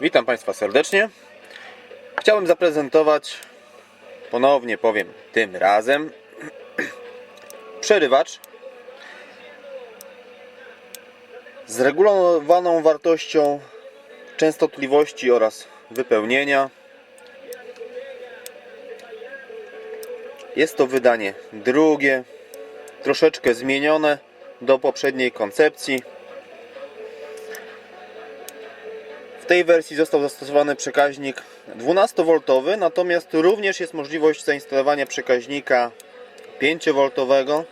Witam Państwa serdecznie. Chciałbym zaprezentować, ponownie powiem tym razem, przerywacz z regulowaną wartością częstotliwości oraz wypełnienia. Jest to wydanie drugie, troszeczkę zmienione do poprzedniej koncepcji. Tej wersji został zastosowany przekaźnik 12V, natomiast również jest możliwość zainstalowania przekaźnika 5V.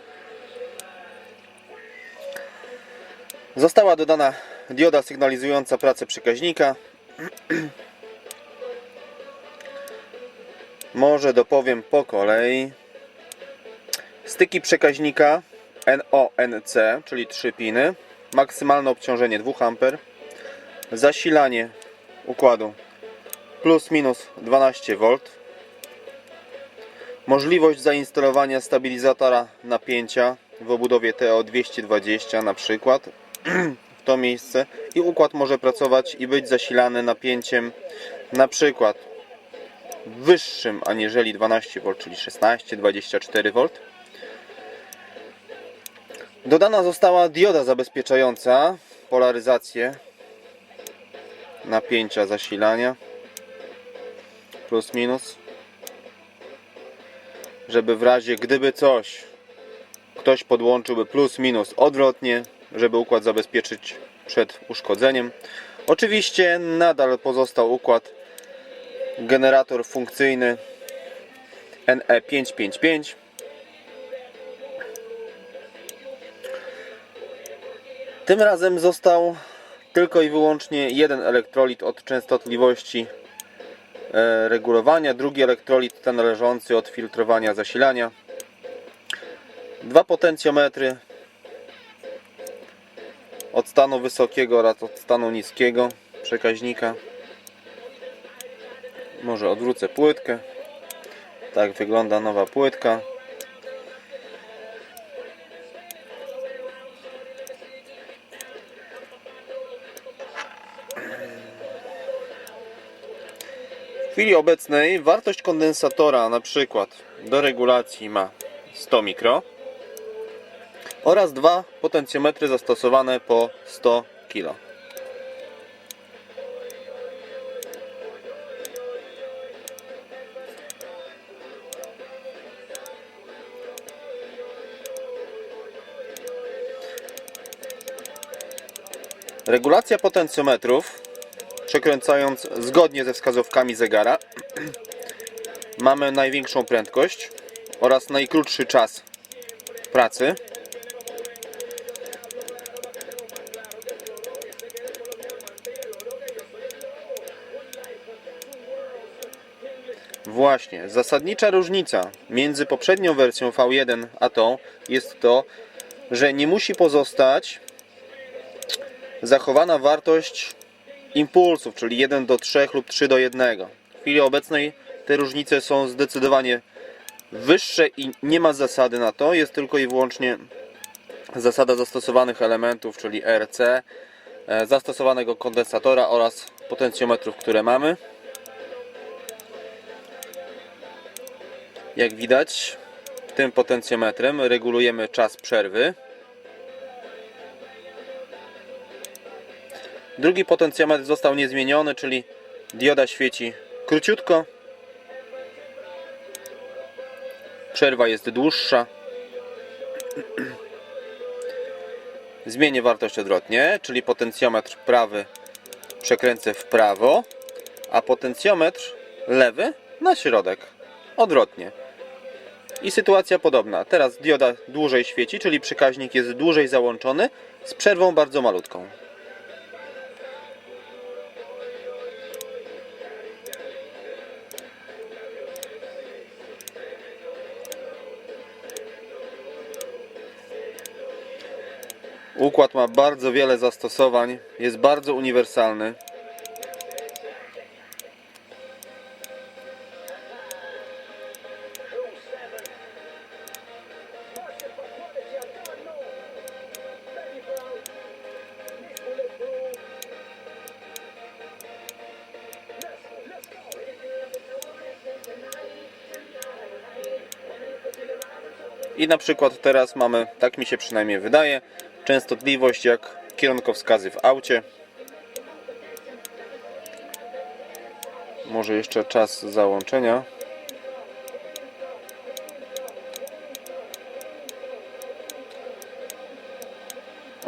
Została dodana dioda sygnalizująca pracę przekaźnika. Może dopowiem po kolei. Styki przekaźnika NONC, czyli 3 piny. Maksymalne obciążenie 2 A zasilanie układu. Plus minus 12V możliwość zainstalowania stabilizatora napięcia w obudowie TO220 na przykład w to miejsce i układ może pracować i być zasilany napięciem na przykład wyższym aniżeli 12V, czyli 16-24V Dodana została dioda zabezpieczająca polaryzację napięcia zasilania plus minus żeby w razie gdyby coś ktoś podłączyłby plus minus odwrotnie żeby układ zabezpieczyć przed uszkodzeniem. Oczywiście nadal pozostał układ generator funkcyjny E NE555 tym razem został tylko i wyłącznie jeden elektrolit od częstotliwości e, regulowania, drugi elektrolit ten należący od filtrowania zasilania, dwa potencjometry od stanu wysokiego oraz od stanu niskiego przekaźnika. Może odwrócę płytkę. Tak wygląda nowa płytka. Chwili obecnej wartość kondensatora na przykład do regulacji ma 100 mikro oraz dwa potencjometry zastosowane po 100 kg. Regulacja potencjometrów przekręcając zgodnie ze wskazówkami zegara mamy największą prędkość oraz najkrótszy czas pracy. Właśnie, zasadnicza różnica między poprzednią wersją V1 a tą jest to, że nie musi pozostać zachowana wartość impulsów, czyli 1 do 3 lub 3 do 1. W chwili obecnej te różnice są zdecydowanie wyższe i nie ma zasady na to, jest tylko i wyłącznie zasada zastosowanych elementów, czyli RC, e, zastosowanego kondensatora oraz potencjometrów, które mamy. Jak widać, tym potencjometrem regulujemy czas przerwy. Drugi potencjometr został niezmieniony, czyli dioda świeci króciutko. Przerwa jest dłuższa. Zmienię wartość odwrotnie, czyli potencjometr prawy przekręcę w prawo, a potencjometr lewy na środek. Odwrotnie. I sytuacja podobna. Teraz dioda dłużej świeci, czyli przekaźnik jest dłużej załączony z przerwą bardzo malutką. Układ ma bardzo wiele zastosowań, jest bardzo uniwersalny. I na przykład teraz mamy, tak mi się przynajmniej wydaje, częstotliwość jak kierunkowskazy w aucie. Może jeszcze czas załączenia.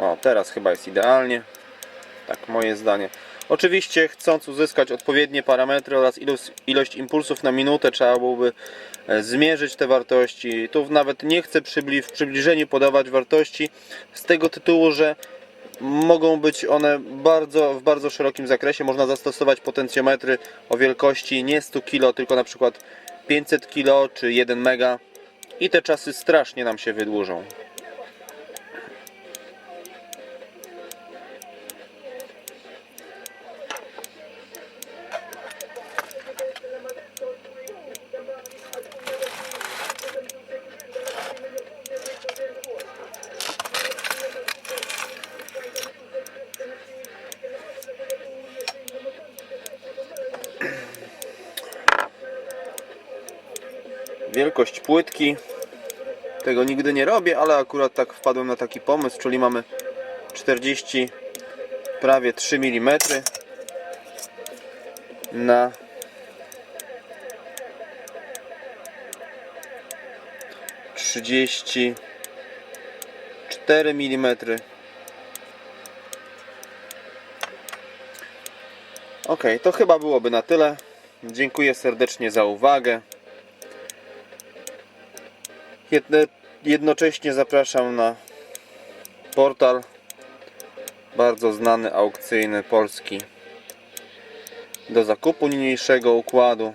O, teraz chyba jest idealnie. Tak, moje zdanie. Oczywiście, chcąc uzyskać odpowiednie parametry oraz ilość, impulsów na minutę, trzeba byłoby e, zmierzyć te wartości. Tu nawet nie chcę w przybliżeniu podawać wartości z tego tytułu, że mogą być one bardzo, w bardzo szerokim zakresie. Można zastosować potencjometry o wielkości nie 100 kg, tylko na przykład 500 kg czy 1 mega i te czasy strasznie nam się wydłużą. Wielkość płytki. Tego nigdy nie robię, ale akurat tak wpadłem na taki pomysł, czyli mamy 40 prawie 3 mm na trzydzieści cztery mm. Ok, to chyba byłoby na tyle. Dziękuję serdecznie za uwagę. Jednocześnie zapraszam na portal bardzo znany, aukcyjny, polski do zakupu niniejszego układu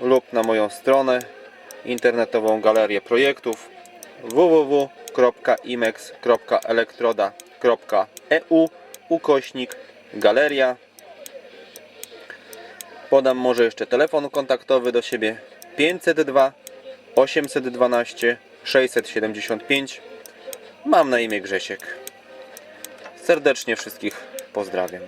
lub na moją stronę internetową galerię projektów www.imex.elektroda.eu ukośnik galeria. Podam może jeszcze telefon kontaktowy do siebie. 502 812 675 mam na imię Grzesiek. Serdecznie wszystkich pozdrawiam